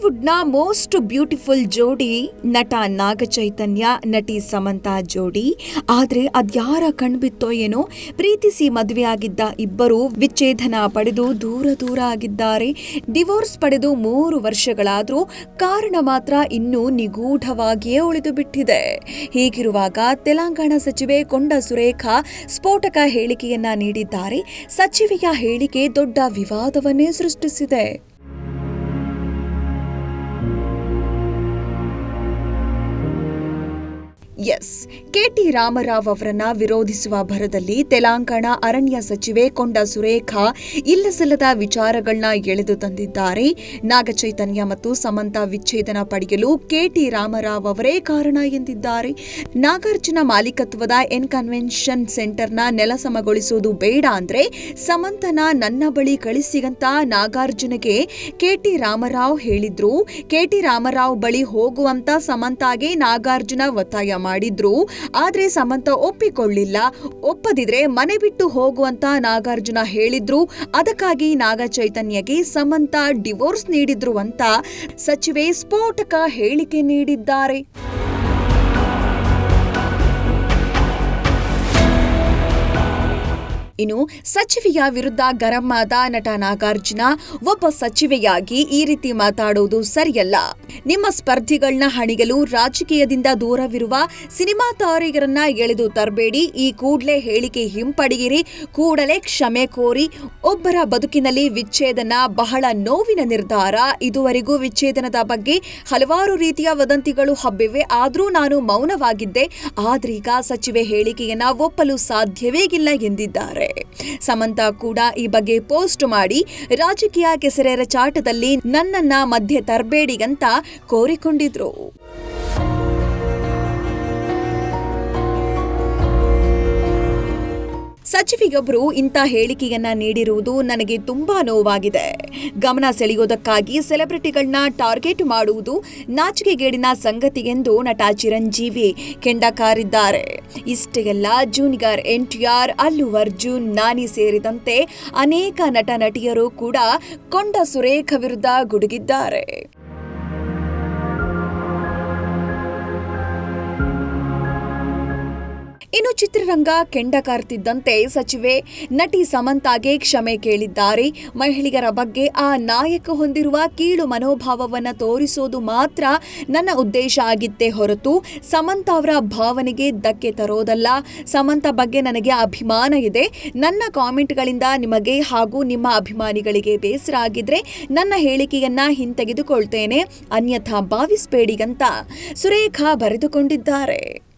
ಬಾಲಿವುಡ್ನ most beautiful ಜೋಡಿ ನಟ ನಾಗಚೈತನ್ಯ, ನಟಿ ಸಮಂತಾ ಜೋಡಿ. ಆದ್ರೆ ಅದ್ಯಾರ ಕಣ್ಬಿತ್ತೋ ಏನೋ, ಪ್ರೀತಿಸಿ ಮದುವೆಯಾಗಿದ್ದ ಇಬ್ಬರು ವಿಚ್ಛೇದನ ಪಡೆದು ದೂರ ದೂರ ಆಗಿದ್ದಾರೆ. ಡಿವೋರ್ಸ್ ಪಡೆದು ಮೂರು ವರ್ಷಗಳಾದರೂ ಕಾರಣ ಮಾತ್ರ ಇನ್ನೂ ನಿಗೂಢವಾಗಿಯೇ ಉಳಿದು ಬಿಟ್ಟಿದೆ. ಹೀಗಿರುವಾಗ ತೆಲಂಗಾಣ ಸಚಿವೆ ಕೊಂಡ ಸುರೇಖಾ ಸ್ಫೋಟಕ ಹೇಳಿಕೆಯನ್ನ ನೀಡಿದ್ದಾರೆ. ಸಚಿವೆಯ ಹೇಳಿಕೆ ದೊಡ್ಡ ವಿವಾದವನ್ನೇ ಸೃಷ್ಟಿಸಿದೆ. ಎಸ್. ಕೆಟಿ ರಾಮರಾವ್ ಅವರನ್ನ ವಿರೋಧಿಸುವ ಭರದಲ್ಲಿ ತೆಲಂಗಾಣ ಅರಣ್ಯ ಸಚಿವೆ ಕೊಂಡ ಸುರೇಖಾ ಇಲ್ಲಸಲ್ಲದ ವಿಚಾರಗಳನ್ನ ಎಳೆದು ತಂದಿದ್ದಾರೆ. ನಾಗಚೈತನ್ಯ ಮತ್ತು ಸಮಂತ ವಿಚ್ಛೇದನ ಪಡೆಯಲು ಕೆಟಿ ರಾಮರಾವ್ ಅವರೇ ಕಾರಣ ಎಂದಿದ್ದಾರೆ. ನಾಗಾರ್ಜುನ ಮಾಲೀಕತ್ವದ ಎನ್ ಕನ್ವೆನ್ಷನ್ ಸೆಂಟರ್ನ ನೆಲಸಮಗೊಳಿಸುವುದು ಬೇಡ ಅಂದ್ರೆ ಸಮಂತನ ನನ್ನ ಬಳಿ ಕಳಿಸಿಗಂತ ನಾಗಾರ್ಜುನಗೆ ಕೆಟಿ ರಾಮರಾವ್ ಹೇಳಿದ್ರು. ಕೆಟಿ ರಾಮರಾವ್ ಬಳಿ ಹೋಗುವಂತ ಸಮಂತಾಗೆ ನಾಗಾರ್ಜುನ ಒತ್ತಾಯ ಮಾಡಿದ್ರು, ಆದ್ರೆ ಸಮಂತ ಒಪ್ಪಿಕೊಳ್ಳಿಲ್ಲ. ಒಪ್ಪದಿದ್ರೆ ಮನೆ ಬಿಟ್ಟು ಹೋಗುವಂತ ನಾಗಾರ್ಜುನ ಹೇಳಿದ್ರು, ಅದಕ್ಕಾಗಿ ನಾಗ ಚೈತನ್ಯಗೆ ಸಮಂತ ಡಿವೋರ್ಸ್ ನೀಡಿದ್ರು ಅಂತ ಸಚಿವೆ ಸ್ಫೋಟಕ ಹೇಳಿಕೆ ನೀಡಿದ್ದಾರೆ. ಇನ್ನು ಸಚಿವೆಯ ವಿರುದ್ಧ ಗರಂ ಆದ ನಟ ನಾಗಾರ್ಜುನ, ಒಬ್ಬ ಸಚಿವೆಯಾಗಿ ಈ ರೀತಿ ಮಾತಾಡುವುದು ಸರಿಯಲ್ಲ. ನಿಮ್ಮ ಸ್ಪರ್ಧಿಗಳನ್ನ ಹಣಿಗಲು ರಾಜಕೀಯದಿಂದ ದೂರವಿರುವ ಸಿನಿಮಾ ತಾರೆಯರನ್ನ ಎಳೆದು ತರಬೇಡಿ. ಈ ಕೂಡಲೇ ಹೇಳಿಕೆ ಹಿಂಪಡೆಯಿರಿ. ಕೂಡಲೇ ಕ್ಷಮೆ ಕೋರಿ. ಒಬ್ಬರ ಬದುಕಿನಲ್ಲಿ ವಿಚ್ಛೇದನ ಬಹಳ ನೋವಿನ ನಿರ್ಧಾರ. ಇದುವರೆಗೂ ವಿಚ್ಛೇದನದ ಬಗ್ಗೆ ಹಲವಾರು ರೀತಿಯ ವದಂತಿಗಳು ಹಬ್ಬಿವೆ. ಆದರೂ ನಾನು ಮೌನವಾಗಿದ್ದೆ. ಆದ್ರೀಗ ಸಚಿವೆ ಹೇಳಿಕೆಯನ್ನ ಒಪ್ಪಲು ಸಾಧ್ಯವೇ ಇಲ್ಲ ಎಂದಿದ್ದಾರೆ. ಸಮಂತಾ ಕೂಡ ಈ ಬಗ್ಗೆ ಪೋಸ್ಟ್ ಮಾಡಿ, ರಾಜಕೀಯ ಕೆಸರೆರ ಚಾಟದಲ್ಲಿ ನನ್ನನ್ನ ಮಧ್ಯೆ ತರಬೇಡಿ ಅಂತ ಕೋರಿಕೊಂಡಿದ್ರು. ಸಚಿವಿಗೊಬ್ಬರು ಇಂಥ ಹೇಳಿಕೆಯನ್ನ ನೀಡಿರುವುದು ನನಗೆ ತುಂಬಾ ನೋವಾಗಿದೆ. ಗಮನ ಸೆಳೆಯೋದಕ್ಕಾಗಿ ಸೆಲೆಬ್ರಿಟಿಗಳನ್ನ ಟಾರ್ಗೆಟ್ ಮಾಡುವುದು ನಾಚಿಕೆಗೇಡಿನ ಸಂಗತಿ ಎಂದು ನಟ ಚಿರಂಜೀವಿ ಕೆಂಡಕಾರಿದ್ದಾರೆ. ಇಷ್ಟೇ ಎಲ್ಲ ಜೂನಿಯರ್ ಆರ್ ಅಲ್ಲು ಅರ್ಜುನ್, ನಾನಿ ಸೇರಿದಂತೆ ಅನೇಕ ನಟ ನಟಿಯರು ಕೂಡ ಕೊಂಡ ಸುರೇಖ ವಿರುದ್ಧ ಗುಡುಗಿದ್ದಾರೆ. ಇನ್ನು ಚಿತ್ರರಂಗ ಕೆಂಡ ಕಾರ್ತಿದ್ದಂತೆ ಸಚಿವೆ ನಟಿ ಸಮಂತಾಗೆ ಕ್ಷಮೆ ಕೇಳಿದ್ದಾರೆ. ಮಹಿಳೆಯರ ಬಗ್ಗೆ ಆ ನಾಯಕ ಹೊಂದಿರುವ ಕೀಳು ಮನೋಭಾವವನ್ನು ತೋರಿಸೋದು ಮಾತ್ರ ನನ್ನ ಉದ್ದೇಶ ಆಗಿತ್ತೇ ಹೊರತು ಸಮಂತ ಅವರ ಭಾವನೆಗೆ ಧಕ್ಕೆ ತರೋದಲ್ಲ. ಸಮಂತ ಬಗ್ಗೆ ನನಗೆ ಅಭಿಮಾನ ಇದೆ. ನನ್ನ ಕಾಮೆಂಟ್ಗಳಿಂದ ನಿಮಗೆ ಹಾಗೂ ನಿಮ್ಮ ಅಭಿಮಾನಿಗಳಿಗೆ ಬೇಸರ ಆಗಿದ್ರೆ ನನ್ನ ಹೇಳಿಕೆಯನ್ನ ಹಿಂತೆಗೆದುಕೊಳ್ತೇನೆ. ಅನ್ಯಥಾ ಭಾವಿಸಬೇಡಿ ಅಂತ ಸುರೇಖಾ ಬರೆದುಕೊಂಡಿದ್ದಾರೆ.